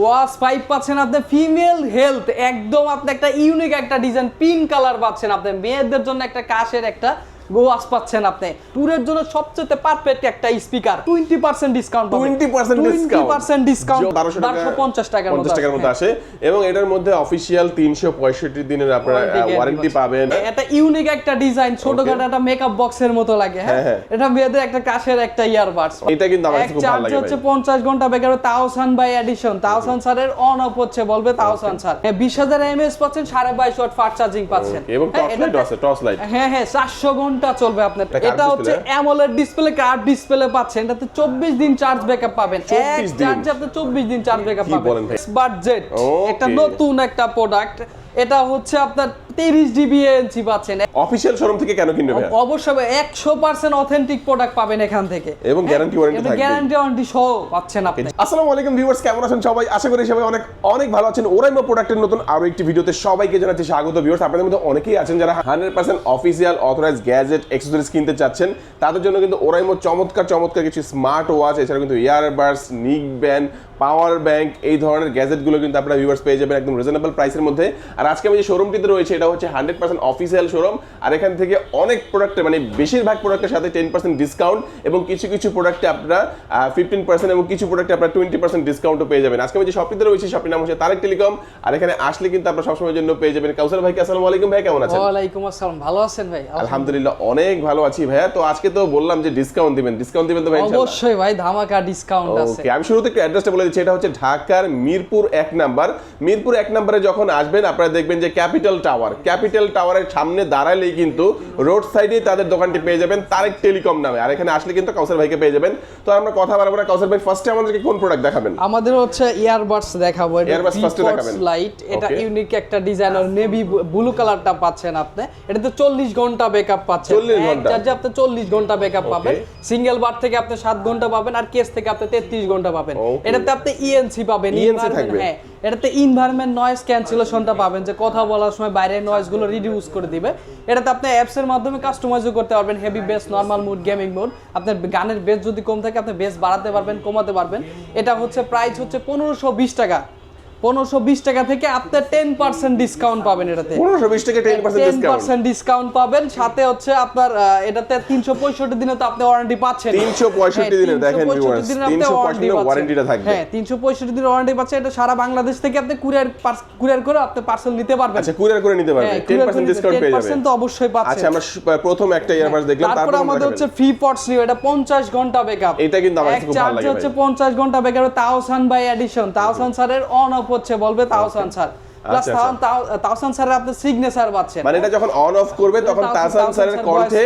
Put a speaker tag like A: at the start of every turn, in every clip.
A: ওয়াস pipe পাচ্ছেন আপনি female health, একদম আপনি একটা ইউনিক একটা ডিজাইন পিঙ্ক কালার পাচ্ছেন আপনি, মেয়েদের জন্য একটা কাশের একটা গোয়াস পাচ্ছেন আপনি। ট্যুরের জন্য সবচেয়ে পারফেক্ট একটা speaker twenty percent discount
B: 20% discount
A: percent discount
B: 1200 টাকা-
A: বারোশো পঞ্চাশ টাকার মতো
B: 50 টাকার মতো
A: আসে।
B: এবং এটার মধ্যে অফিসিয়াল 365 দিনের আপনারা ওয়ারেন্টি পাবেন।
A: এটা ইউনিক একটা ডিজাইন ছোটখাটো একটা মেকআপ বক্সের মতো লাগে হ্যাঁ?
B: হ্যাঁ,
A: এটা মেয়েদের একটা কাশের একটা ইয়ারবাডস
B: এটা কিন্তু আমার খুব ভালো লাগে
A: হচ্ছে
B: ভাই।
A: পঞ্চাশ ঘণ্টা বেকার তাওসান বাই এডিশন তাওসান স্যারের অন অফ হচ্ছে বলবে তাওসান স্যার। বিশ হাজার এমএস পাচ্ছেন সাড়ে বাইশ ওয়াট ফাস্ট চার্জিং পাচ্ছেন।
B: এবং
A: হ্যাঁ,
B: টর্চ লাইট আছে টর্চ লাইট
A: হ্যাঁ হ্যাঁ চারশো ঘণ্টা চলবে আপনার
B: এটা
A: হচ্ছে? অ্যামোলেড ডিসপ্লে কার্ড ডিসপ্লে পাচ্ছেন এটাতে চব্বিশ দিন চার্জ ব্যাকআপ পাবেন এক
B: 24 দিন?
A: চার্জে আপনি চব্বিশ দিন চার্জ ব্যাকআপ পাবেন? বাজেট. একটা নতুন একটা প্রোডাক্ট এটা হচ্ছে আপনার তিরিশ জিবি এনসি পাচ্ছেন।
B: অফিসিয়াল শোরুম থেকে কেন কিনবে
A: অবশ্যই একশো পার্সেন্ট অথেন্টিক প্রোডাক্ট পাবেন এখান থেকে।
B: এবং guarantee warranty থাকবে।
A: গ্যারান্টি ওয়ারেন্টি সহ পাচ্ছেন আপনি।
B: আসসালামু আলাইকুম ভিউয়ার্স কেমন আছেন সবাই? আশা করি সবাই অনেক অনেক ভালো আছেন। ওরাইমো প্রোডাক্টের নতুন আরও একটি ভিডিওতে সবাইকে জানাচ্ছি স্বাগত ভিউয়ার্স আপনাদের মধ্যে অনেকেই আছেন যারা hundred percent official authorise gadget accessories কিনতে চাচ্ছেন। তাদের জন্য কিন্তু ওরাইমো চমৎকার চমৎকার কিছু স্মার্ট ওয়াচ এছাড়া কিন্তু ইয়ারবাডস নিক ব্যান্ড পাওয়ার ব্যাংক এই ধরনের গ্যাজেটগুলো কিন্তু আপনারা ভিউয়ার্স পেয়ে যাবেন একদম রিজনেবল প্রাইসের মধ্যে। আর আজকে আমি যে শোরুমটিতে রয়েছে এটা হচ্ছে হান্ড্রেড পার্সেন্ট অফিসিয়াল শোরুম আর এখান থেকে অনেক প্রোডাক্টের মানে বেশিরভাগ প্রোডাক্টের সাথে টেন পার্সেন্ট ডিসকাউন্ট এবং কিছু কিছু প্রোডাক্টে আপনারা ফিফটিন পার্সেন্ট এবং কিছু প্রোডাক্টে আপনারা টোয়েন্টি পার্সেন্ট ডিসকাউন্টও পেয়ে যাবেন। আজকে আমি যে শপটিতে রয়েছে শপটির নাম হচ্ছে তারেক টেলিকম। আর এখানে আসলে কিন্তু আপনারা সবসময়ের জন্য পেয়ে যাবেন। কাউসার ভাইকে আসসালামু আলাইকুম ভাই কেমন আছেন?
A: ওয়ালাইকুম আসসালাম। ভালো আছেন ভাই?
B: আলহামদুলিল্লাহ। অনেক ভালো আছি ভাইয়া। তো আজকে তো বললাম যে ডিসকাউন্ট দিবেন। ডিসকাউন্ট দিবেন তো ভাই?
A: অবশ্যই ভাই ধামাকা ডিসকাউন্ট আছে।
B: ওকে আমি শুরুতে একটু অ্যাড্রেসটা বলে দিচ্ছি এটা হচ্ছে ঢাকার মিরপুর এক নাম্বার। মিরপুর এক নাম্বারে যখন আসবেন আপনারা দেখবেন যে ক্যাপিটাল টাওয়ার ক্যাপিটাল টাওয়ারের সামনে দাঁড়ালেই কিন্তু রোড সাইডে তাদের দোকানটি পেয়ে যাবেন তারেক টেলিকম নামে। আর এখানে আসলে কিন্তু কাউসার ভাইকে পেয়ে যাবেন। তো আমরা কথা বলব না। কাউসার ভাই ফার্স্টে আমাদেরকে কোন প্রোডাক্ট দেখাবেন?
A: আমাদের হচ্ছে ইয়ারবাডস দেখাবো।
B: first এ দেখাবেন।
A: লাইট এটা ইউনিক একটা ডিজাইন আর নেভি ব্লু কালারটা পাচ্ছেন আপনি। এটাতে 40 ঘণ্টা ব্যাকআপ পাচ্ছেন।
B: 40 ঘণ্টা?
A: চার্জে আপনি 40 ঘণ্টা ব্যাকআপ পাবেন। সিঙ্গেল বার থেকে আপনি 7 ঘণ্টা পাবেন আর কেস থেকে আপনি 33 ঘণ্টা পাবেন।
B: Okay.
A: এটাতে ইএনসি পাবেন ইএনসি
B: থাকবে?
A: হ্যাঁ এটাতে ইনভায়রনমেন্ট নয়েজ ক্যান্সেলেশনটা পাবেন যে কথা বলার সময় বাইরের নয়েজগুলো রিডিউস করে দিবে। এটাতে আপনি অ্যাপস এর মাধ্যমে কাস্টমাইজও করতে পারবেন heavy bass normal mode gaming mode আপনার গানের বেস যদি কম থাকে আপনি বেস বাড়াতে পারবেন কমাতে পারবেন। এটা হচ্ছে প্রাইস হচ্ছে পনেরোশো বিশ টাকা। পনেরোশো বিশ টাকা থেকে আপনার টেন পার্সেন্ট ডিসকাউন্ট পাবেন এটাতে।
B: পনেরোশো বিশ থেকে টেন পার্সেন্ট ডিসকাউন্ট
A: পাবেন সাথে হচ্ছে আপনার এটাতে তিনশো পঁয়ষট্টি দিনে তো আপনি ওয়ারেন্টি পাচ্ছেন।
B: 365 দিনের, দেখেন
A: 365
B: viewers,
A: দিনের আপনি
B: 365
A: warranty
B: দিনের থাকবে।
A: হ্যাঁ তিনশো পঁয়ষট্টি দিনের ওয়ারেন্টি পাচ্ছেন এটা সারা বাংলাদেশ থেকে আপনি কুরিয়ার কুরিয়ার করে আপনি পার্সেল নিতে পারবেন।
B: আচ্ছা কুরিয়ার করে নিতে পারবেন।
A: হ্যাঁ,
B: টেন পার্সেন্ট ডিসকাউন্ট পেয়ে
A: 10%
B: যাবেন।
A: তো অবশ্যই পাচ্ছেন
B: আচ্ছা আমরা প্রথম একটা ইয়ারবাডস দেখলাম
A: তারপরে আমাদের হচ্ছে ফ্রি পটস নিউ এটা 50 ঘণ্টা ব্যাকআপ
B: এটা কিন্তু আমার খুব ভালো লাগে
A: হচ্ছে। 50 ঘণ্টা ব্যাকআপ তাওসান বাই এডিশন তাওসান স্যারের অন অফ হচ্ছে বলবে তাওসান স্যার প্লাস
B: আচ্ছা, আচ্ছা।
A: তাওসান স্যারের আপনি সিগনেচার পাচ্ছেন।
B: মানে এটা যখন অন অফ করবে তখন
A: তাহসান-
B: স্যারের কণ্ঠে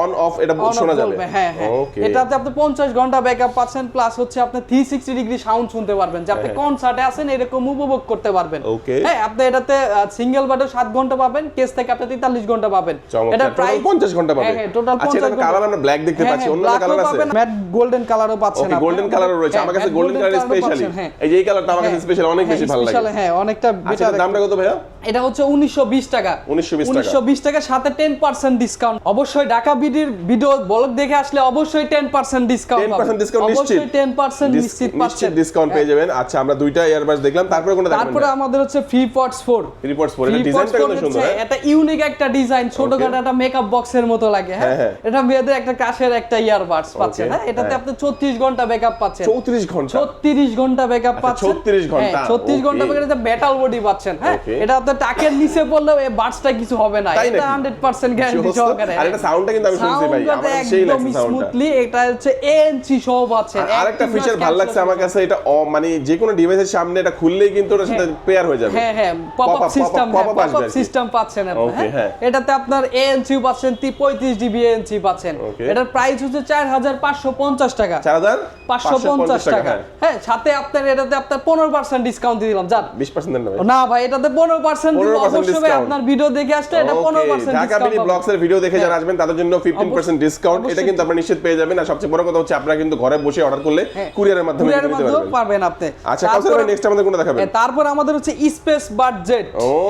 B: অন অফ এটা শোনা যাবে।
A: হ্যাঁ হ্যাঁ। এটাতে আপনি 50 ঘণ্টা ব্যাকআপ পাচ্ছেন প্লাস হচ্ছে আপনি 360 ডিগ্রি সাউন্ড শুনতে পারবেন যে আপনি কনসার্টে আছেন এরকম উপভোগ করতে পারবেন।
B: হ্যাঁ,
A: হ্যাঁ আপনি এটাতে সিঙ্গেল বাটে 7 ঘণ্টা পাবেন কেস থেকে আপনি 43 ঘণ্টা পাবেন।
B: চমৎকার। টোটাল 50 ঘণ্টা পাবে
A: হ্যাঁ হ্যাঁ টোটাল
B: আচ্ছা এটা কালার আমরা ব্ল্যাক দেখতে পাচ্ছি অন্য কালার আছে?
A: ম্যাট গোল্ডেন কালারও পাচ্ছেন
B: ওকে গোল্ডেন কালারও রয়েছে। আমার কাছে গোল্ডেন কালার স্পেশালি
A: হ্যাঁ
B: এই যে এই কালারটা আমার কাছে স্পেশাল অনেক বেশি ভালো লাগে।
A: হ্যাঁ অনেকটা
B: আচ্ছা
A: বেটার
B: এটার দামটা কত ভাইয়া?
A: এটা হচ্ছে 1920 টাকা।
B: 1920 টাকা।
A: 1920 টাকা সাথে 10% ডিসকাউন্ট অবশ্যই ঢাকা বিডির ভিডিও ব্লগ দেখে আসলে অবশ্যই 10% ডিসকাউন্ট
B: 10% ডিসকাউন্ট নিশ্চিত।
A: অবশ্যই 10% নিশ্চিত
B: নিশ্চিত ডিসকাউন্ট পেয়ে যাবেন। আচ্ছা আমরা দুইটা ইয়ারবাডস দেখলাম। তারপরে কোনটা দেখাবেন
A: তারপরে আমাদের হচ্ছে ফ্রি পটস 4
B: রিপোর্টস পরে এটা ডিজাইনটা কিন্তু সুন্দর হ্যাঁ?
A: এটা ইউনিক একটা ডিজাইন ছোটখাটো একটা মেকআপ বক্সের মতো লাগে হ্যাঁ?
B: হ্যাঁ, হ্যাঁ।
A: এটা মেয়েদের একটা কাশের একটা ইয়ারবাডস পাচ্ছেন
B: Okay,
A: হ্যাঁ? এটাতে
B: হ্যাঁ।
A: আপনি 34 ঘণ্টা ব্যাকআপ পাচ্ছেন।
B: 34 ঘণ্টা?
A: 36 ঘণ্টা ব্যাকআপ
B: আচ্ছা,
A: পাচ্ছেন।
B: 36 ঘণ্টা,
A: হ্যাঁ, 36 মেটাল বডি পাচ্ছেন। হ্যাঁ? এটা আপনার টাকের নিচে পড়লেও এই বাডসটা কিছু হবে না। এটা
B: নাকি?
A: 100% গ্যারান্টি সহকারে।
B: আর এটা সাউন্ডটা কিন্তু আমি শুনছি ভাই আমার সেই লাগছে
A: স্মুথলি এটা হচ্ছে এএনসি সহ পাচ্ছেন
B: আর আরেকটা ফিচার ভালো লাগছে আমার কাছে এটা মানে যে কোনো ডিভাইসের সামনে এটা খুললেই কিন্তু ওটার সাথে পেয়ার হয়ে যাবে।
A: হ্যাঁ হ্যাঁ pop up system
B: pop-up
A: pop up system পাচ্ছেন আপনি হ্যাঁ?
B: হ্যাঁ।
A: এটাতে আপনার এএনসি পাচ্ছেন 35 জিবি এএনসি পাচ্ছেন। এটার প্রাইস হচ্ছে 4550 টাকা।
B: চার হাজার
A: 550 টাকা হ্যাঁ। সাথে আপনার এটাতে আপনার 15% ডিসকাউন্ট দিয়ে দিলাম
B: পার্সেন্ট দেন না ভাই
A: এটাতে 15% দিব
B: 15%
A: অবশ্যই আপনার ভিডিও দেখে আসলে এটা 15%
B: ঢাকা
A: ডিসকাউন্ট
B: ব্লগস এর ভিডিও দেখে যারা আসবেন তাদের জন্য 15% ডিসকাউন্ট এটা কিন্তু আপনারা নিশ্চিত পেয়ে যাবেন। আর সবচেয়ে বড় কথা হচ্ছে আপনারা কিন্তু ঘরে বসে অর্ডার করলে কুরিয়ারের মাধ্যমে
A: কুরিয়ারের মাধ্যমে
B: পারবেন
A: পারবেন আপনি।
B: আচ্ছা কাউসার ভাই নেক্সট আমাদের কোনটা দেখাবেন?
A: তারপর আমাদের হচ্ছে স্পেস.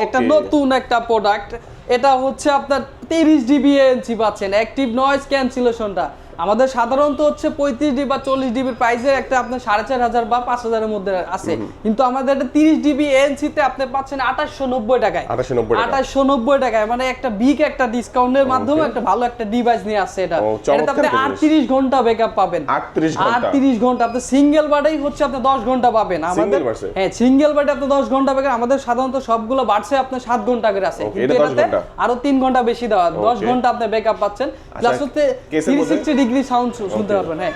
A: একটা নতুন একটা প্রোডাক্ট এটা হচ্ছে আপনার 30 জিবি এনসি পাচ্ছেন। অ্যাক্টিভ নয়েজ ক্যান্সেলেশনটা আমাদের সাধারণত হচ্ছে পঁয়ত্রিশ ডিবি বা চল্লিশ ডিবির প্রাইসে একটা আপনার সাড়ে চার হাজার বা পাঁচ হাজারের মধ্যে আছে। কিন্তু আমাদের এটা তিরিশ ডিবি এনসিতে আপনি পাচ্ছেন আঠাশশো নব্বই টাকায়। আঠাশশো নব্বই টাকায়। মানে একটা বিগ একটা ডিসকাউন্টের মাধ্যমে একটা ভালো একটা ডিভাইস নিয়ে আসছে এটা। এটাতে আপনি আটত্রিশ ঘণ্টা ব্যাকআপ পাবেন। আটত্রিশ ঘণ্টা। আপনি সিঙ্গেল বারেই হচ্ছে আপনি দশ ঘণ্টা পাবেন। আমাদের হ্যাঁ সিঙ্গেল বারে আপনি দশ ঘণ্টা পাবেন আমাদের সাধারণত সবগুলো বাড়ছে আপনার সাত ঘণ্টা করে আছে। কিন্তু এটাতে আরও তিন ঘণ্টা বেশি দেওয়া। দশ ঘণ্টা আপনি ব্যাকআপ পাচ্ছেন। প্লাস হচ্ছে থ্রি সিক্সটি ডিগ্রি সাউন্ড শুনতে পারবেন হ্যাঁ?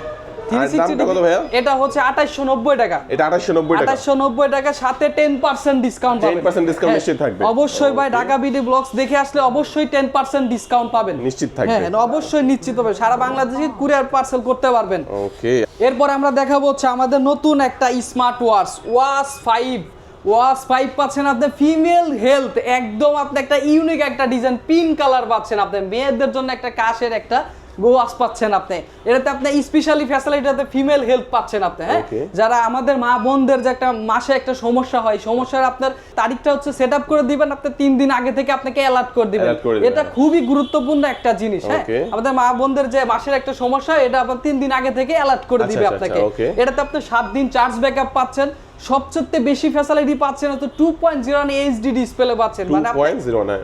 A: এটা হচ্ছে আঠাশশো নব্বই টাকা।
B: এটা আঠাশশো নব্বই
A: আঠাশশো নব্বই টাকা সাথে টেন পার্সেন্ট ডিসকাউন্ট
B: 10% discount নিশ্চিত থাকবে।
A: অবশ্যই ভাই ঢাকা বিডি ব্লগস দেখে আসলে অবশ্যই টেন পার্সেন্ট ডিসকাউন্ট পাবেন।
B: নিশ্চিত থাকবে।
A: হ্যাঁ অবশ্যই নিশ্চিত হবে। সারা বাংলাদেশে কুরিয়ার পার্সেল করতে পারবেন।
B: ওকে
A: এরপর আমরা দেখাবো হচ্ছে আমাদের নতুন একটা smart watch watch five watch five পাচ্ছেন আপনি ফিমেল হেলথ একদম আপনি একটা ইউনিক একটা ডিজাইন পিঙ্ক কালার পাচ্ছেন আপনি। মেয়েদের জন্য একটা কাশের একটা ওয়াচ পাচ্ছেন আপনি। এটাতে আপনি স্পেশালি ফ্যাসিলিটিতে ফিমেল হেলথ পাচ্ছেন আপনি হ্যাঁ? যারা আমাদের মা বোনদের যে একটা মাসে একটা সমস্যা হয় সমস্যার আপনার তারিখটা হচ্ছে সেট আপ করে দিবেন আপনি তিন দিন আগে থেকে আপনাকে অ্যালার্ট করে দিবেন। এটা খুবই গুরুত্বপূর্ণ একটা জিনিস হ্যাঁ? আমাদের মা বোনদের যে মাসের একটা সমস্যা এটা আপনার তিন দিন আগে থেকে অ্যালার্ট করে
B: আচ্ছা,
A: দিবে
B: আচ্ছা,
A: আপনাকে। এটাতে আপনি সাত দিন চার্জ ব্যাকআপ পাচ্ছেন। সবচেয়ে বেশি ফ্যাসিলিটি পাচ্ছেন তো two point zero HD display পাচ্ছেন। মানে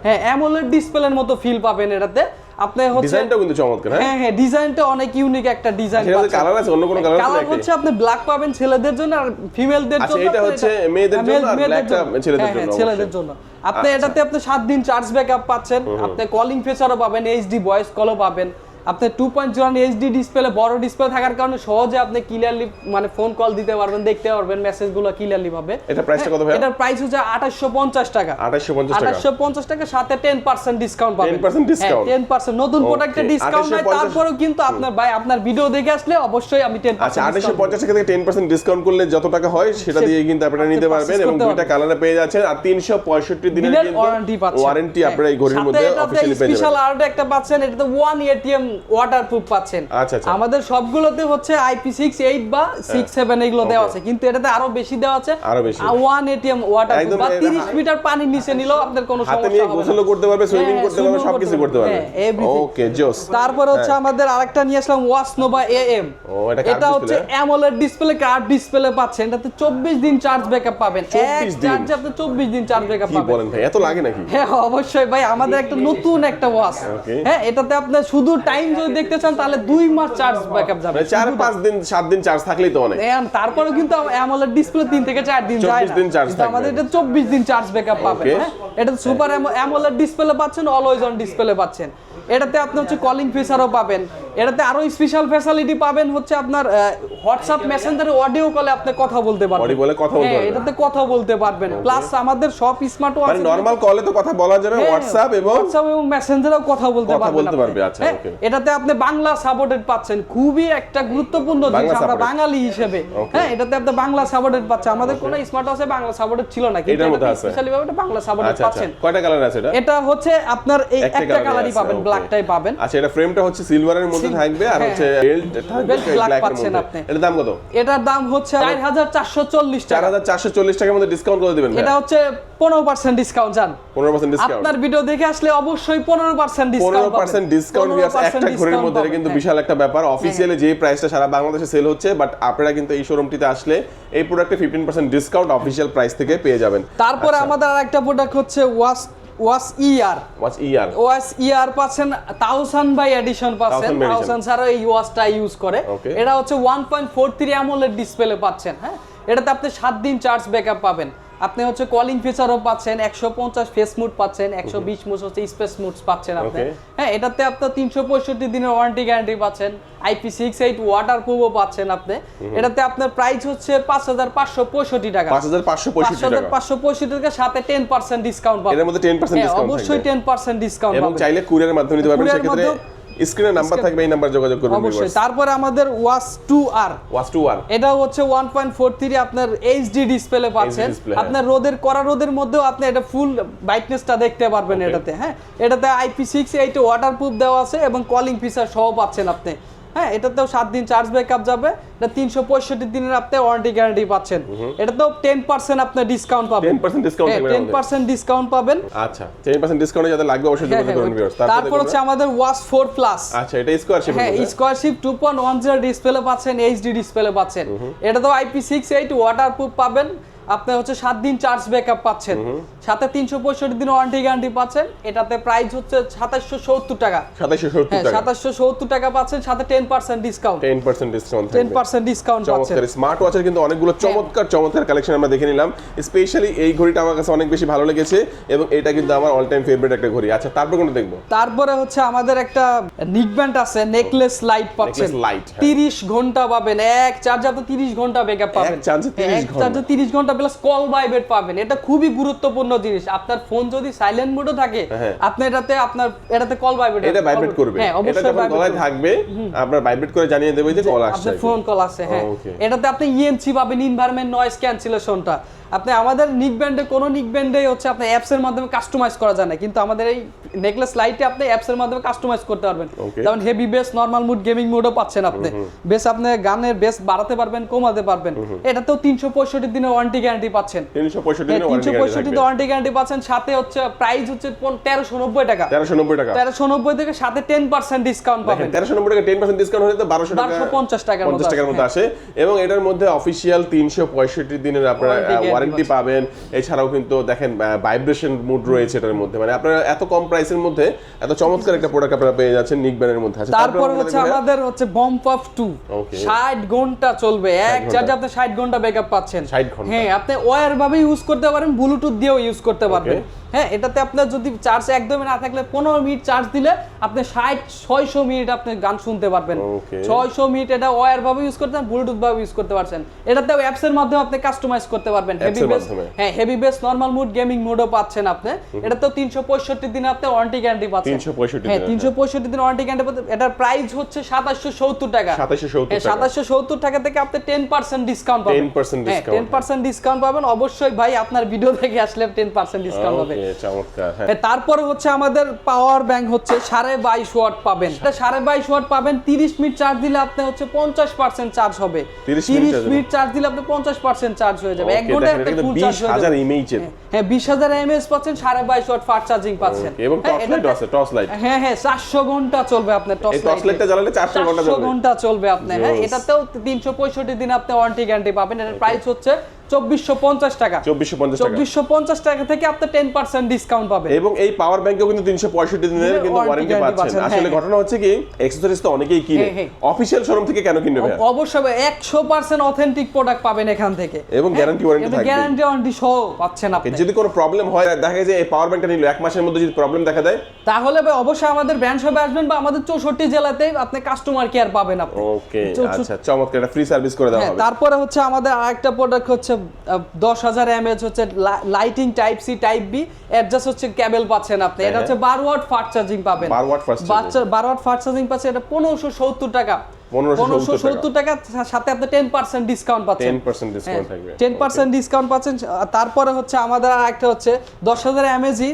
A: হ্যাঁ অ্যামোলেড ডিসপ্লের মতো ফিল পাবেন এটাতে। আপনি হচ্ছে
B: ডিজাইনটাও কিন্তু চমৎকার হ্যাঁ?
A: হ্যাঁ হ্যাঁ ডিজাইনটা অনেক ইউনিক একটা ডিজাইন
B: আছে কালার আছে অন্য কোনো কালার আছে
A: কালার হচ্ছে আপনি ব্ল্যাক পাবেন ছেলেদের জন্য আর ফিমেলদের
B: আচ্ছা,
A: জন্য
B: এটা হচ্ছে মেয়েদের
A: হ্যাঁ,
B: জন্য আর
A: ব্ল্যাকটা
B: ছেলেদের
A: হ্যাঁ, হ্যাঁ,
B: জন্য
A: ছেলেদের জন্য। আপনি
B: আচ্ছা।
A: এটাতে আপনি সাত দিন চার্জ ব্যাকআপ পাচ্ছেন। আপনি কলিং ফিচারও পাবেন এইচডি ভয়েস কলও পাবেন। আপনি two point zero HD display বড় ডিসপ্লে থাকার কারণে সহজে আপনি ক্লিয়ারলি মানে ফোন কল দিতে পারবেন দেখতে পারবেন মেসেজগুলো ক্লিয়ারলি ভাবে।
B: এটা প্রাইসটা কত?
A: এটার প্রাইস হচ্ছে আঠাশশো পঞ্চাশ টাকা।
B: আঠাশশো পঞ্চাশ টাকা।
A: আঠাশশো পঞ্চাশ টাকা সাথে টেন পার্সেন্ট ডিসকাউন্ট পাবেন।
B: 10%?
A: টেন পার্সেন্ট নতুন
B: Okay,
A: প্রোডাক্টের ডিসকাউন্ট নাই তারপরেও কিন্তু আপনার ভাই আপনার ভিডিও দেখে আসলে অবশ্যই আমি টেন
B: আচ্ছা আঠাশশো পঞ্চাশ টাকা থেকে টেন পার্সেন্ট ডিসকাউন্ট করলে যত টাকা হয় সেটা দিয়ে কিন্তু আপনারা নিতে পারবেন এবং দুইটা কালারে পেয়ে যাচ্ছেন। আর তিনশো পঁয়ষট্টি দিনের
A: দিনের
B: কিন্তু
A: ওয়ারেন্টি পাচ্ছেন।
B: ওয়ারেন্টি আপনারা এই ঘড়ির মধ্যে অফিসিয়ালি পেয়ে
A: স্পেশাল
B: যাবেন।
A: আরও একটা পাচ্ছেন এটা তো ওয়ান এটিএম ওয়াটারপ্রুফ পাচ্ছেন।
B: আচ্ছা, আচ্ছা।
A: আমাদের সবগুলোতে হচ্ছে আইপি সিক্স এইট বা সিক্স সেভেন এগুলো দেওয়া আছে। কিন্তু এটাতে আরও বেশি দেওয়া আছে।
B: আরও বেশি।
A: ওয়ান এটিএম ওয়াটারপ্রুফ বা তিরিশ মিটার পানির নিচে নিলেও আপনাদের কোনো সমস্যা
B: নিয়ে
A: হবে না।
B: করতে পারবে সুইমিং
A: হ্যাঁ,
B: করতে পারবে সবকিছু
A: করতে
B: পারবে।
A: হ্যাঁ,
B: ওকে জোস
A: তারপর হচ্ছে আমাদের আরেকটা নিয়ে আসলাম এএম
B: এটা
A: হচ্ছে অ্যামোলেড ডিসপ্লে কার্ভ ডিসপ্লে পাচ্ছেন। এটাতে 24 দিন চার্জ ব্যাকআপ পাবেন।
B: 24
A: এক
B: দিন?
A: চার্জে আপনি 24 দিন চার্জ ব্যাকআপ
B: কি
A: পাবেন।
B: বলেন ভাই এত লাগে নাকি?
A: হ্যাঁ অবশ্যই ভাই আমাদের একটা নতুন একটা ওয়াচ হ্যাঁ এটাতে আপনি শুধু টাইম যদি দেখতে চান তাহলে দুই মাস চার্জ ব্যাকআপ যাবে।
B: মানে চার পাঁচ দিন সাত দিন চার্জ থাকলেই তো অনেক।
A: তারপরেও কিন্তু অ্যামোলেড ডিসপ্লে তিন থেকে চার দিন যায়
B: 24 দিন চার্জ।
A: আমাদের এটা চব্বিশ দিন চার্জ ব্যাকআপ
B: পাবে
A: হ্যাঁ? এটা সুপার অ্যামোলেড ডিসপ্লে পাচ্ছেন অলওয়েজ অন ডিসপ্লে পাচ্ছেন। এটাতে আপনি হচ্ছে কলিং ফিচারও পাবেন। এটাতে আরও স্পেশাল ফ্যাসিলিটি পাবেন হচ্ছে আপনার হোয়াটসঅ্যাপ মেসেঞ্জারে অডিও কলে আপনি কথা বলতে পারবেন।
B: Audio বলে কথা বলতে
A: হ্যাঁ,
B: পারবেন।
A: এটাতে কথা বলতে পারবেন। প্লাস আমাদের সব স্মার্ট ওয়াচ
B: মানে নর্মাল কলে তো কথা বলা যাবে হোয়াটসঅ্যাপ এবং
A: হোয়াটসঅ্যাপ এবং মেসেঞ্জারেও কথা বলতে
B: কথা
A: পারবেন
B: বলতে পারবে, আচ্ছা,
A: হ্যাঁ,
B: okay.
A: এটাতে আপনি বাংলা সাপোর্টেড পাচ্ছেন। খুবই একটা গুরুত্বপূর্ণ জিনিস আমরা বাঙালি হিসেবে। হ্যাঁ এটাতে আপনি বাংলা সাপোর্টেড পাচ্ছেন। আমাদের কোনো স্মার্ট ওয়াচে বাংলা সাপোর্টেড ছিল না কিন্তু? স্পেশালি ভাবে এটা বাংলা সাপোর্টেড
B: আচ্ছা আচ্ছা।
A: পাচ্ছেন।
B: কয়টা কালার আছে এটা?
A: এটা হচ্ছে আপনার এই
B: একটা
A: কালারই পাবেন. ব্ল্যাকটাই পাবেন।
B: আচ্ছা এটা ফ্রেমটা হচ্ছে সিলভারের মধ্যে
A: Sil-
B: থাকবে আর
A: হ্যাঁ,
B: হচ্ছে বেল্ট থাকবে
A: Belt পাচ্ছেন আপনি।
B: এটার দাম কত?
A: এটার দাম হচ্ছে চার হাজার চারশো চল্লিশ
B: চার
A: টাকা
B: হাজার চারশো চল্লিশ টাকার মধ্যে ডিসকাউন্ট করে দিবেন
A: এটা হচ্ছে পনেরো পার্সেন্ট ডিসকাউন্ট জান।
B: পনেরো পার্সেন্ট ডিসকাউন্ট
A: আপনার ভিডিও দেখে আসলে অবশ্যই পনেরো পার্সেন্ট
B: পনেরো
A: ডিসকাউন্ট
B: পার্সেন্ট ডিসকাউন্ট একটা ঘড়ির মধ্যে কিন্তু
A: হ্যাঁ।
B: বিশাল একটা ব্যাপার। অফিসিয়ালি যে প্রাইসটা সারা বাংলাদেশে সেল হচ্ছে বাট আপনারা কিন্তু এই শোরুমটিতে আসলে এই প্রোডাক্টে ডিসকাউন্ট প্রাইস থেকে পেয়ে যাবেন।
A: তারপরে আমাদের আরেকটা প্রোডাক্ট হচ্ছে ওয়াস ওয়াস ইয়ার
B: ওয়াস ইয়ার
A: ওয়াস ইয়ার পাচ্ছেন তাওসান বাই এডিশন পাচ্ছেন।
B: 1000 by edition।
A: থাউজেন্ড ছাড়া এই ওয়াসটা ইউজ করে। এটা হচ্ছে one point four three AMOLED display পাচ্ছেন হ্যাঁ? এটাতে আপনি সাত দিন চার্জ ব্যাকআপ পাবেন। আপনি হচ্ছে কলিং ফিচারও পাচ্ছেন একশো পঞ্চাশ ফেস মুড পাচ্ছেন একশো বিশ মুড হচ্ছে স্পেস মুডস পাচ্ছেন আপনি। হ্যাঁ এটাতে আপনার তিনশো পঁয়ষট্টি দিনের ওয়ারেন্টি গ্যারান্টি পাচ্ছেন আইপি সিক্স এইট ওয়াটার প্রুফও পাচ্ছেন আপনি। এটাতে আপনার প্রাইস হচ্ছে পাঁচ হাজার পাঁচশো পঁয়ষট্টি টাকা।
B: পাঁচ হাজার পাঁচশো
A: পাঁচ
B: পঁয়ষট্টি
A: হাজার
B: টাকা
A: পাঁচশো পঁয়ষট্টি টাকা সাথে টেন পার্সেন্ট ডিসকাউন্ট পাবেন।
B: এর মধ্যে 10%
A: হ্যাঁ, অবশ্যই টেন পার্সেন্ট ডিসকাউন্ট
B: এবং চাইলে কুরিয়ারের মাধ্যমে নিতে পারবেন সেক্ষেত্রে স্ক্রিনে নাম্বার থাকবে এই নাম্বার যোগাযোগ করবেন
A: অবশ্যই। তারপরে আমাদের watch two R.
B: Watch two one
A: এটা হচ্ছে ওয়ান পয়েন্ট ফোর থ্রি আপনার এইচডি ডিসপ্লে পাচ্ছেন।
B: হ্যাঁ।
A: আপনার রোদের কড়া রোদের মধ্যেও আপনি এটা ফুল ব্রাইটনেসটা দেখতে পারবেন এটাতে হ্যাঁ। এটাতে IP six eight water proof দেওয়া আছে এবং কলিং ফিচার সহ পাচ্ছেন আপনি। হ্যাঁ এটাতেও সাত দিন চার্জ ব্যাকআপ যাবে। এটা তিনশো পঁয়ষট্টি দিনের আপনি ওয়ারেন্টি গ্যারান্টি পাচ্ছেন। এটাতেও টেন পার্সেন্ট আপনি ডিসকাউন্ট পাবেন।
B: 10% discount থাকবে
A: টেন পার্সেন্ট ডিসকাউন্ট পাবেন।
B: আচ্ছা টেন পার্সেন্ট ডিসকাউন্টে যাদের লাগবে অবশ্যই
A: হ্যাঁ,
B: যোগাযোগ
A: হ্যাঁ,
B: করুন
A: তারপর হচ্ছে আমাদের ওয়াচ ফোর প্লাস
B: আচ্ছা এটা স্কোয়ার শিপ
A: হ্যাঁ square ship two point one zero display পাচ্ছেন এইচডি ডিসপ্লে পাচ্ছেন। এটা তো IP six eight water proof পাবেন। আপনি হচ্ছে সাত দিন চার্জ ব্যাকআপ পাচ্ছেন। সাথে তিনশো পঁয়ষট্টি দিন ওয়ারেন্টি গ্যারান্টি পাচ্ছেন। এটাতে প্রাইস হচ্ছে সাতাশশো সত্তর টাকা।
B: সাতাইশশো সত্তর
A: হ্যাঁ
B: টাকা।
A: সাতাশশো সত্তর টাকা পাচ্ছেন সাথে ten percent discount
B: ten percent discount
A: ten percent discount পাচ্ছেন।
B: চমৎকার স্মার্ট ওয়াচের কিন্তু অনেকগুলো
A: হ্যাঁ।
B: চমৎকার চমৎকার কালেকশন আমরা দেখে নিলাম। স্পেশালি এই ঘড়িটা আমার কাছে অনেক বেশি ভালো লেগেছে এবং এটা কিন্তু আমার অল টাইম ফেভারিট একটা ঘড়ি। আচ্ছা তারপর কোনটা দেখব?
A: তারপরে হচ্ছে আমাদের একটা নিকব্যান্ড আছে নেকলেস লাইট পাচ্ছেন।
B: light, হ্যাঁ।
A: তিরিশ ঘণ্টা পাবেন এক চার্জ আপনি তিরিশ ঘণ্টা ব্যাকআপ পাবেন।
B: এক এ 30
A: ঘণ্টা। প্লাস কল ভাইব্রেট পাবেন। এটা খুবই গুরুত্বপূর্ণ জিনিস। আপনার ফোন যদি সাইলেন্ট মোডে থাকে
B: হ্যাঁ।
A: আপনি এটাতে আপনার এটাতে কল ভাইব্রেট
B: এটা ভাইব্রেট করবে।
A: হ্যাঁ
B: এটা
A: অবশ্যই
B: গলায় থাকবে আপনার ভাইব্রেট করে জানিয়ে দেবে যে কল আসছে
A: আপনার ফোন কল আছে হ্যাঁ। এটাতে আপনি ইএনসি পাবেন এনভায়রনমেন্ট নয়েজ ক্যান্সেলেশনটা আপনি আমাদের নিক ব্যান্ডে কোনো নিক ব্যান্ডে হচ্ছে আপনি অ্যাপস এর মাধ্যমে কাস্টমাইজ করা যায় না। কিন্তু আমাদের এই নেকলেস লাইটে আপনি অ্যাপস এর মাধ্যমে কাস্টমাইজ করতে পারবেন। যেমন heavy bass normal mode gaming মোডও পাচ্ছেন আপনি। বেস আপনি গানের বেস বাড়াতে পারবেন কমাতে পারবেন। এটাতেও তিনশো পঁয়ষট্টি দিনের ওয়ারেন্টি গ্যারান্টি পাচ্ছেন।
B: তিনশো পঁয়ষট্টি
A: হ্যাঁ,
B: দিনে
A: তিনশো
B: ওয়ারেন্টি
A: গ্যারান্টি পাচ্ছেন সাথে হচ্ছে প্রাইস হচ্ছে তেরোশো নব্বই টাকা।
B: তেরোশো নব্বই টাকা।
A: তেরোশো নব্বই থেকে সাথে টেন পার্সেন্ট ডিসকাউন্ট পাবেন।
B: তেরোশো নব্বই টাকা টেন পার্সেন্ট ডিসকাউন্ট হলে তো বারোশো টাকা
A: 1250 টাকার
B: পঞ্চাশ টাকার
A: আসে,
B: মতো আসে। এবং এটার মধ্যে অফিসিয়াল তিনশো পঁয়ষট্টি দিনের আপনারা ওয়ারেন্টি পাবেন। এছাড়াও কিন্তু দেখেন ভাইব্রেশন মুড রয়েছে এটার মধ্যে। মানে আপনারা এত কম প্রাইসের মধ্যে এত চমৎকার একটা প্রোডাক্ট আপনারা পেয়ে যাচ্ছেন নিক ব্যানের মধ্যে। আছে
A: তারপর হচ্ছে
B: আমাদের
A: হচ্ছে বম পাফ টু
B: Okay.
A: ষাট ঘণ্টা চলবে। এক চার্জ আপনি ষাট ঘণ্টা ব্যাকআপ পাচ্ছেন।
B: 60 ঘণ্টা।
A: হ্যাঁ আপনি ওয়্যার ভাবে ইউজ করতে পারেন ব্লুটুথ দিয়েও ইউজ করতে পারবেন। হ্যাঁ এটাতে আপনার যদি চার্জ একদমই না থাকলে পনেরো মিনিট চার্জ দিলে আপনি ষাট ছয়শো মিনিট আপনি গান শুনতে পারবেন. ছয়শো মিনিট এটা ওয়্যার ভাবে ইউজ করতে পারেন ব্লুটুথ ভাবে ইউজ করতে পারছেন। এটাতে অ্যাপস এর মাধ্যমে আপনি কাস্টমাইজ করতে পারবেন। হেভি বেস হ্যাঁ heavy bass normal mode gaming মোডও পাচ্ছেন আপনি। এটাতেও তিনশো পঁয়ষট্টি দিনে আপনি ওয়ারেন্টি গ্যারান্টি পাচ্ছেন।
B: 365
A: হ্যাঁ তিনশো পঁয়ষট্টি দিন ওয়ারেন্টি গ্যারান্টি পাচ্ছেন। এটার প্রাইস হচ্ছে সাতাশশো সত্তর টাকা।
B: 2770
A: সাতাশশো সত্তর টাকা থেকে আপনি টেন পার্সেন্ট ডিসকাউন্ট পাবেন। হ্যাঁ টেন পার্সেন্ট ডিসকাউন্ট পাবেন। অবশ্যই ভাই আপনার ভিডিও থেকে আসলে টেন পার্সেন্ট ডিসকাউন্ট পাবেন
B: হ্যাঁ।
A: হ্যাঁ, তারপরে হচ্ছে আমাদের পাওয়ার ব্যাংক হচ্ছে সাড়ে বাইশ ওয়াট পাবেন। সাড়ে বাইশ ওয়াট পাবেন তিরিশ মিনিট চার্জ দিলে আপনি হচ্ছে পঞ্চাশ পার্সেন্ট চার্জ হবে। তিরিশ মিনিট চার্জ দিলে আপনি পঞ্চাশ পার্সেন্ট চার্জ হয়ে যাবে। এক ঘন্টায়
B: দেখেন,
A: আপনি
B: এটা
A: ফুল চার্জ
B: 20,000 mAh
A: হ্যাঁ বিশ হাজার এমএস পাচ্ছেন সাড়ে বাইশ ওয়াট ফাস্ট চার্জিং পাচ্ছেন।
B: এবং
A: হ্যাঁ,
B: টর্চ লাইট লাইট
A: হ্যাঁ হ্যাঁ চারশো ঘণ্টা চলবে আপনার টর্চ
B: লাইটটা জ্বালালে 400 ঘণ্টা চলবে।
A: হ্যাঁ এটাতেও তিনশো পঁয়ষট্টি দিন আপনি ওয়ারেন্টি গ্যারান্টি পাবেন। এটার প্রাইস হচ্ছে চব্বিশশো পঞ্চাশ টাকা।
B: চব্বিশশো পঞ্চাশ
A: চব্বিশশো পঞ্চাশ টাকা থেকে আপনি টেন পার্সেন্ট ডিসকাউন্ট পাবেন।
B: এবং এই পাওয়ার ব্যাংকেও কিন্তু তিনশো পঁয়ষট্টি দিনের
A: দিনের
B: কিন্তু ওয়ারেন্টি পাচ্ছেন।
A: পাচ্ছেন,
B: আসলে
A: হ্যাঁ।
B: ঘটনা হচ্ছে কি এক্সেসরিজ তো অনেকেই কিনে।
A: হ্যাঁ, হ্যাঁ।
B: অফিসিয়াল শোরুম থেকে কেন কিনবে
A: অবশ্যই একশো পার্সেন্ট অথেন্টিক প্রোডাক্ট পাবেন এখান থেকে।
B: এবং guarantee warranty থাকবে।
A: গ্যারান্টি ওয়ারেন্টি সহ পাচ্ছেন আপনি।
B: যদি কোনো প্রবলেম হয় দেখা যায় এই পাওয়ার ব্যাংকটা নিল এক মাসের মধ্যে যদি প্রবলেম দেখা দেয়?
A: তাহলে ভাই অবশ্যই আমাদের ব্র্যান্ড শপে আসবেন বা আমাদের চৌষট্টি জেলাতে আপনি কাস্টমার কেয়ার পাবেন আপনি।
B: ওকে আচ্ছা চমৎকার। ফ্রি সার্ভিস করে দেওয়া হবে।
A: তারপরে হচ্ছে আমাদের আরেকটা প্রোডাক্ট হচ্ছে দশ হাজার এমএচ হচ্ছে lighting type C type B adjust হচ্ছে কেবল পাচ্ছেন আপনি। এটা
B: হ্যাঁ।
A: হচ্ছে বারো ওয়াট ফাস্ট চার্জিং পাবেন।
B: 12 watt fast
A: বারো ওয়াট ফাস্ট চার্জিং পাচ্ছেন এটা পনেরোশো সত্তর টাকা।
B: 1570
A: পনেরোশো সত্তর টাকা সাথে আপনি টেন পার্সেন্ট ডিসকাউন্ট পাচ্ছেন।
B: 10% discount থাকবে।
A: টেন পার্সেন্ট ডিসকাউন্ট পাচ্ছেন আর তারপরে হচ্ছে আমাদের একটা হচ্ছে দশ হাজার এমএজি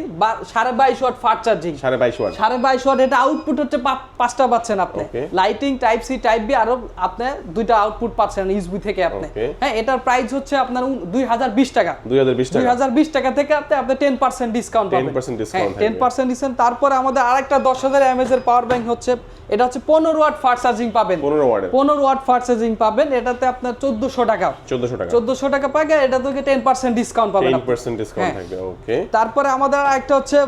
A: সাড়ে বাইশ ওয়াট ফাস্ট চার্জিং
B: সাড়ে বাইশ ওয়াট।
A: সাড়ে বাইশ ওয়াট এটা আউটপুট হচ্ছে পাঁচটা পাচ্ছেন আপনি। Lighting type C type B আরও আপনি দুইটা আউটপুট পাচ্ছেন ইউএসবি থেকে আপনি। হ্যাঁ এটার প্রাইস হচ্ছে আপনার দুই হাজার বিশ টাকা।
B: দুই হাজার বিশ
A: দুই
B: টাকা
A: হাজার বিশ টাকা থেকে আপনি আপনি টেন পার্সেন্ট ডিসকাউন্ট পাবেন। টেন পার্সেন্ট ডিসকাউন্ট তারপরে আমাদের আরেকটা দশ হাজার এমএজ এর পাওয়ার ব্যাংক হচ্ছে এটা হচ্ছে পনেরো ওয়াট ফাস্ট চার্জিং পাবেন।
B: পনেরো
A: পনেরো ওয়াট ফাস্ট চার্জিং পাবেন এটাতে আপনার চোদ্দশো টাকা।
B: চোদ্দশো টাকা।
A: চোদ্দশো টাকা পাকে এটা থেকে টেন পার্সেন্ট ডিসকাউন্ট পাবেন
B: টেন পার্সেন্ট ডিসকাউন্ট
A: হ্যাঁ।
B: থাকবে ওকে
A: তারপরে আমাদের একটা হচ্ছে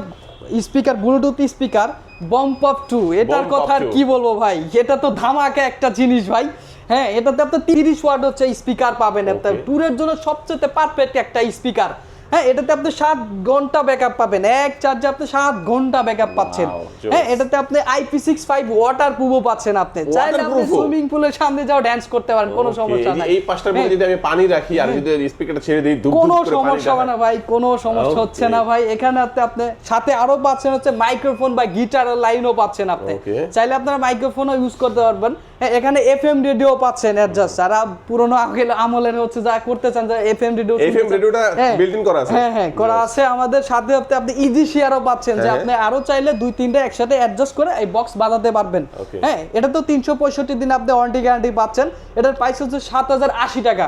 A: speaker Bluetooth speaker bump of two এটার কথা আর কি বলব ভাই? এটা তো ধামাকা একটা জিনিস ভাই। হ্যাঁ এটাতে আপনি তিরিশ ওয়াট হচ্ছে স্পিকার পাবেন। আপনার ট্যুরের জন্য সবচেয়ে পারফেক্ট একটা স্পিকার হ্যাঁ এটাতে আপনি সাত ঘণ্টা ব্যাকআপ পাবেন। এক চার্জে আপনি সাত ঘণ্টা ব্যাকআপ পাচ্ছেন। হ্যাঁ এটাতে আপনি আইপি সিক্স ফাইভ ওয়াটার প্রুফও পাচ্ছেন আপনি। চাইলে আপনি সুইমিং পুলের সামনে যাও ড্যান্স করতে পারেন কোনো সমস্যা নাই।
B: এই পাঁচটার মধ্যে
A: হ্যাঁ।
B: যদি আমি পানি রাখি আর যদি স্পিকারটা ছেড়ে দিই
A: কোনো সমস্যা হবে না ভাই কোনো সমস্যা হচ্ছে না ভাই। এখানে আপনি আপনি সাথে আরও পাচ্ছেন হচ্ছে মাইক্রোফোন বা গিটারের লাইনও পাচ্ছেন আপনি. চাইলে আপনারা মাইক্রোফোনও ইউজ করতে পারবেন। হ্যাঁ, এখানে এফএম রেডিও পাচ্ছেন অ্যাডজাস্ট যারা পুরনো আগের আমলের হচ্ছে যা করতে চান এফ এফএম রেডিও
B: FM রেডিওটা বিল্ট ইন করা আছে?
A: হ্যাঁ হ্যাঁ করা আছে আমাদের সাথে সাথে আপনি ইজি শেয়ারও পাচ্ছেন যে
B: হ্যাঁ,
A: আপনি আরও চাইলে দুই তিনটা একসাথে অ্যাডজাস্ট করে এই বক্স বাজাতে পারবেন। হ্যাঁ এটা তো তিনশো পঁয়ষট্টি দিন আপনি ওয়ারেন্টি গ্যারান্টি পাচ্ছেন। এটার প্রাইস হচ্ছে সাত হাজার আশি টাকা।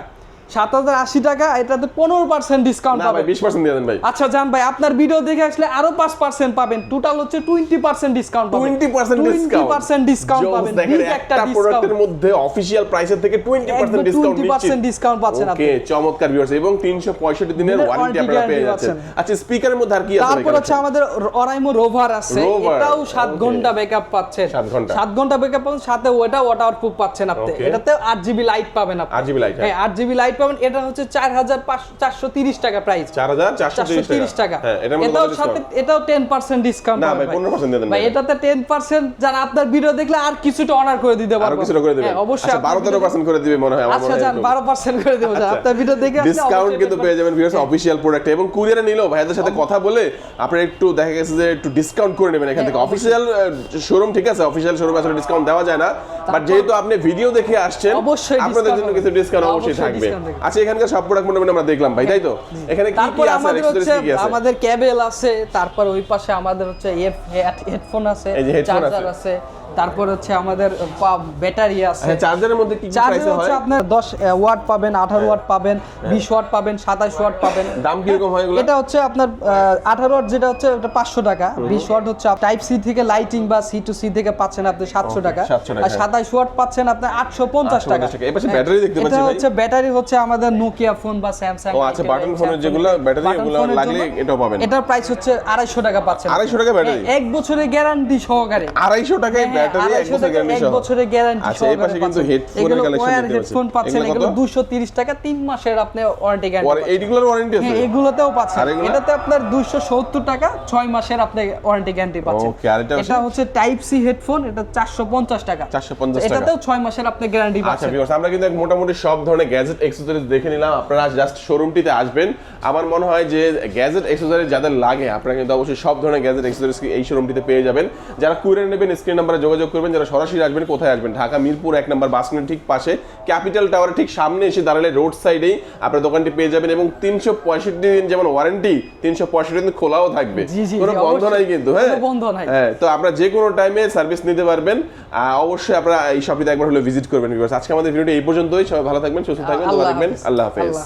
A: সাত হাজার আশি টাকা এটাতে পনেরো পার্সেন্ট ডিসকাউন্ট পাবেন।
B: বিশ পার্সেন্ট দিয়ে দেন ভাই।
A: আচ্ছা জান ভাই আপনার ভিডিও দেখে আসলে আরও পাঁচ পার্সেন্ট পাবেন। টোটাল হচ্ছে twenty percent discount
B: twenty percent discount
A: percent discount পাবেন।
B: একটা প্রোডাক্টের মধ্যে অফিসিয়াল প্রাইসের থেকে twenty percent discount
A: twenty percent discount পাচ্ছেন আপনি।
B: চমৎকার ভিউয়ার্স এবং তিনশো পঁয়ষট্টি দিনের ওয়ারেন্টি আপনারা পেয়ে যাচ্ছেন। আচ্ছা স্পিকারের মধ্যে আর কি আছে
A: তারপর হচ্ছে আমাদের অরাইমো রোভার আছে। এটাও সাত ঘণ্টা ব্যাকআপ পাচ্ছেন
B: সাত ঘণ্টা।
A: সাত ঘণ্টা ব্যাকআপ পাবেন সাথে ওটা ওয়াটার প্রুফ পাচ্ছেন আপনি। এটাতে আট জিবি লাইট পাবেন আপনি।
B: 8GB light, হ্যাঁ।
A: হ্যাঁ আট জিবি লাইট পাবেন এটা হচ্ছে চার হাজার চারশো তিরিশ টাকা প্রাইস
B: চার হাজার চারশো
A: তিরিশ টাকা।
B: হ্যাঁ
A: এটাও সাথে এটাও টেন পার্সেন্ট ডিসকাউন্ট
B: না ভাই, 15%
A: ভাই
B: ভাই।
A: এটাতে টেন পার্সেন্ট যারা আপনার ভিডিও দেখলে আর কিছুটা অনার করে দিতে পারব।
B: কিছুটা করে দেবেন।
A: হ্যাঁ, অবশ্যই
B: আচ্ছা বারো তেরো পার্সেন্ট করে দিবে মনে হয়
A: আচ্ছা যান বারো পার্সেন্ট করে দেবো আপনার ভিডিও দেখে
B: ডিসকাউন্ট কিন্তু পেয়ে যাবেন ভিউয়ার্স অফিশিয়াল প্রোডাক্ট এবং কুরিয়ারে নিলেও ভাইয়াদের সাথে কথা বলে আপনারা একটু দেখা গেছে যে একটু ডিসকাউন্ট করে নেবেন এখান
A: হ্যাঁ,
B: থেকে। অফিসিয়াল শোরুম ঠিক আছে অফিসিয়াল শোরুমে আসলে ডিসকাউন্ট দেওয়া যায় না। বাট যেহেতু আপনি ভিডিও দেখে আসছেন
A: অবশ্যই
B: আপনাদের জন্য কিছু ডিসকাউন্ট অবশ্যই থাকবে। আচ্ছা এখানে সব প্রোডাক্ট মোটামুটি আমরা দেখলাম ভাই তাই তো? এখানে কি কি আছে
A: আমাদের হচ্ছে আমাদের কেবল আছে তারপর ওই পাশে আমাদের হচ্ছে হেডফোন আছে চার্জার
B: আছে।
A: তারপর হচ্ছে আমাদের ব্যাটারি আছে।
B: হ্যাঁ চার্জারের মধ্যে কি কি
A: চার্জার হচ্ছে
B: হয়?
A: আপনার দশ ওয়াট পাবেন আঠারো ওয়াট পাবেন বিশ ওয়াট পাবেন সাতাশ ওয়াট পাবেন।
B: দাম কীরকম হয় এগুলো?
A: এটা হচ্ছে আপনার আঠারো ওয়াট যেটা হচ্ছে ওটা পাঁচশো টাকা। বিশ ওয়াট হচ্ছে টাইপ সি থেকে লাইটিং বা সি টু সি থেকে পাচ্ছেন আপনি সাতশো টাকা।
B: 700 টাকা,
A: আর সাতাশ ওয়াট পাচ্ছেন আপনি আটশো পঞ্চাশ
B: 850
A: টাকা।
B: এর পাশে
A: হ্যাঁ,
B: battery দেখতে পাচ্ছি
A: এটা হচ্ছে ব্যাটারি হচ্ছে আমাদের নোকিয়া ফোন বা স্যামসাং
B: ও আচ্ছা বাটন ফোনের যেগুলো ব্যাটারি এগুলো লাগলে এটাও পাবেন।
A: এটার প্রাইস হচ্ছে আড়াইশো টাকা পাচ্ছেন।
B: 250 টাকা?
A: হ্যাঁ, এক বছরের গ্যারান্টি সহকারে।
B: আড়াইশো টাকায়
A: হ্যাঁ,
B: ব্যাটারি এক বছর গ্যারান্টি
A: বছরের গ্যারান্টি
B: আচ্ছা এই পাশে কিন্তু হেডফোনের কালেকশন দেখতে
A: হেডফোন পাচ্ছেন
B: এগুলো
A: এগুলো 230 টাকা 3 মাসের আপনি ওয়ারেন্টি গ্যারান্টি
B: এইগুলোর ওয়ারেন্টি আছে?
A: হ্যাঁ এগুলোতেও পাচ্ছেন। এটাতে আপনার 270 টাকা 6 মাসের আপনি ওয়ারেন্টি গ্যারান্টি পাচ্ছেন।
B: আর এটা
A: হচ্ছে টাইপ সি হেডফোন এটা 450 টাকা।
B: 450 টাকা।
A: এটাতেও 6 মাসের আপনি গ্যারান্টি
B: আচ্ছা ভিউয়ার্স আমরা কিন্তু মোটামুটি সব ধরনের গ্যাজেট অ্যাক্সেসরিজ দেখে নিলাম। আপনারা জাস্ট শোরুমটিতে আসবেন। আমার মনে হয় যে গ্যাজেট অ্যাক্সেসরিজ যাদের লাগে আপনারা কিন্তু অবশ্যই সব ধরনের গ্যাজেট অ্যাক্সেসরিজ এই শোরুমটিতে পেয়ে যাবেন। যারা কুরিয়ার নেবেন স্ক্রিন নাম্বারে যোগাযোগ করবেন যারা সরাসরি আসবেন কোথায় আসবেন? ঢাকা মিরপুর এক নম্বর বাস স্ট্যান্ডের ঠিক পাশে। ক্যাপিটাল টাওয়ারের ঠিক সামনে এসে দাঁড়ালে রোড সাইডেই আপনার দোকানটি পেয়ে যাবেন এবং তিনশো পঁয়ষট্টি দিন যেমন ওয়ারেন্টি তিনশো পঁয়ষট্টি দিন খোলাও থাকবে।
A: জি,
B: কোনো বন্ধ নাই কিন্তু হ্যাঁ?
A: কোনো বন্ধ নাই।
B: হ্যাঁ তো আপনারা যে কোনো টাইমে সার্ভিস নিতে পারবেন। অবশ্যই আপনারা এই শপটিতে একবার হলে ভিজিট করবেন আজকে আমাদের ভিডিওটি এই পর্যন্তই। সবাই ভালো থাকবেন সুস্থ থাকবেন। আল্লাহ হাফেজ।
A: আল্লাহ হাফেজ।